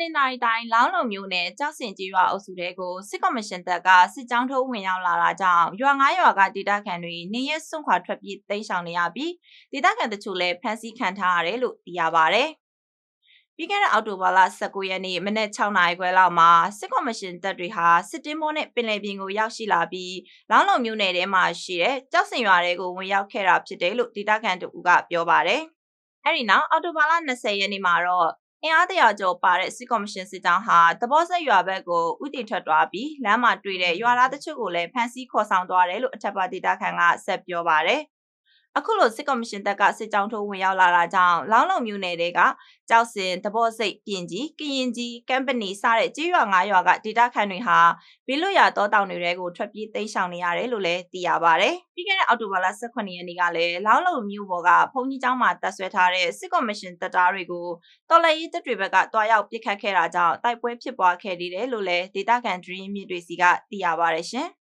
နင်္သာရီတိုင်းလောင်းလုံမြို့နယ်ကြောက်စင်ကြီးရွာအုပ်စုတဲကိုစစ်ကော်မရှင်တပ်ကစစ်ကြောင်းထိုးဝင်ရောက်လာတာကြောင့်ရွာ9ရွာကဒေသခံတွေနေရက်စွန့်ခွာထွက်ပြေးတိမ်းရှောင်နေရပြီးဒေသခံတချို့လည်းဖမ်းဆီးခံထားရတယ်လို့သိရပါဗျ။ပြီးခဲ့တဲ့အောက်တိုဘာလ19ရက်နေ့မနက်6နာရီခွဲလောက်မှာစစ်ကော်မရှင်တပ်တွေဟာစစ်တင်းမောနဲ့ပင်လယ်ပြင်ကိုရောက်ရှိလာပြီးလောင်းလုံမြို့နယ်ထဲမှာရှိတဲ့ကြောက်စင်ရွာတဲကိုဝင်ရောက်ခဲ့တာဖြစ်တယ်လို့ဒေသခံတို့ကပြောပါတယ်။အဲဒီနောက်အော်တိုဘာလ20ရက်နေ့မှာတော့ အင်အားတရာကျော်ပါတဲ့စစ်ကော်မရှင်စစ်တောင်းဟာတဘောဆက်ရွာဘက်ကိုဥတီထွက်သွားပြီးလမ်းမှာတွေ့တဲ့ရွာသားတချို့ကိုလည်းဖမ်းဆီးခေါ်ဆောင်သွားတယ်လို့အထက်ပါဒေတာခန်ကဆက်ပြောပါတယ် အခုလိုစစ်ကော်မရှင်တပ်ကစစ်ကြောင်းထိုးဝင်ရောက်လာတာကြောင့်လောင်းလုံမြို့နယ်တွေကကြောက်စင်တဘောစိတ်ပြင်ကြီးကရင်ကြီးကမ်ပဏီစတဲ့ကြေးရွာ၅ရွာကဒေတာခန်တွေဟာဘီလွတ်ရတောတောင်တွေကိုထွက်ပြေးသိမ်းရှောင်နေရတယ်လို့လည်းသိရပါတယ်။ပြီးခဲ့တဲ့အောက်တိုဘာလ18ရက်နေ့ကလည်းလောင်းလုံမြို့ပေါ်ကဘုံကြီးကျောင်းမှာတပ်ဆွဲထားတဲ့စစ်ကော်မရှင်တပ်သားတွေကိုတော်လှန်ရေးတပ်တွေဘက်ကတွားရောက်ပစ်ခတ်ခဲ့တာကြောင့်တိုက်ပွဲဖြစ်ပွားခဲ့တယ်လို့လည်းဒေတာခန် dream မြစ်တွေစီကသိရပါတယ်ရှင်။